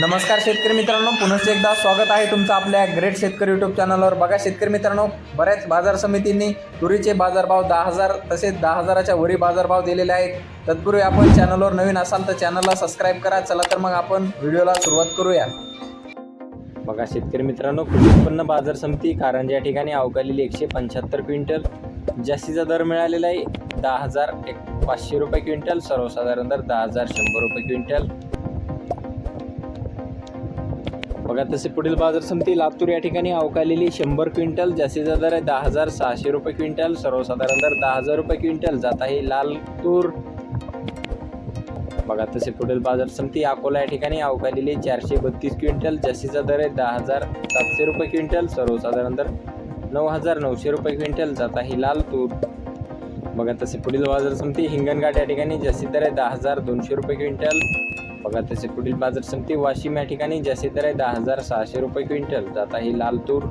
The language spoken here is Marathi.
नमस्कार शेतकरी मित्रांनो पुनश्च एकदा स्वागत आहे तुमचं आपल्या ग्रेट शेतकरी यूट्यूब चॅनलवर बघा शेतकरी मित्रांनो बऱ्याच बाजार समितींनी तुरीचे बाजारभाव दहा हजार तसेच दहा हजाराच्या वरी बाजारभाव दिलेले आहेत. तत्पूर्वी आपण चॅनलवर नवीन असाल तर चॅनलला सबस्क्राईब करा. चला तर मग आपण व्हिडिओला सुरुवात करूया. बघा शेतकरी मित्रांनो कृषी उत्पन्न बाजार समिती कारंजा या ठिकाणी अवकालेली एकशे पंच्याहत्तर क्विंटल. जास्तीचा दर मिळालेला आहे दहा हजार एक पाचशे रुपये क्विंटल सर्वसाधारण दर दहा हजार शंभर रुपये क्विंटल. बघा तसे पुढील बाजार समिती लातूर या ठिकाणी अवकालेली शंभर क्विंटल जास्तीचा दर आहे दहा हजार सहाशे रुपये क्विंटल सर्वसाधारण दर दहा हजार रुपये क्विंटल. जात आहे लाल तूर बघा तसे पुढील बाजार समिती अकोला या ठिकाणी अवकालेली चारशे बत्तीस क्विंटल जास्तीचा दर आहे दहा हजार सातशे रुपये क्विंटल सर्वसाधारण दर नऊ हजार नऊशे रुपये क्विंटल. जात आहे लाल तूर बघा तसे पुढील बाजार समिती हिंगणघाट या ठिकाणी जास्तीत दर आहे दहा हजार दोनशे रुपये क्विंटल. बघा तसे पुढील बाजार समिती वाशिम या ठिकाणी जास्तीत दर आहे दहा हजार सहाशे रुपये क्विंटल. जात आहे लाल तूर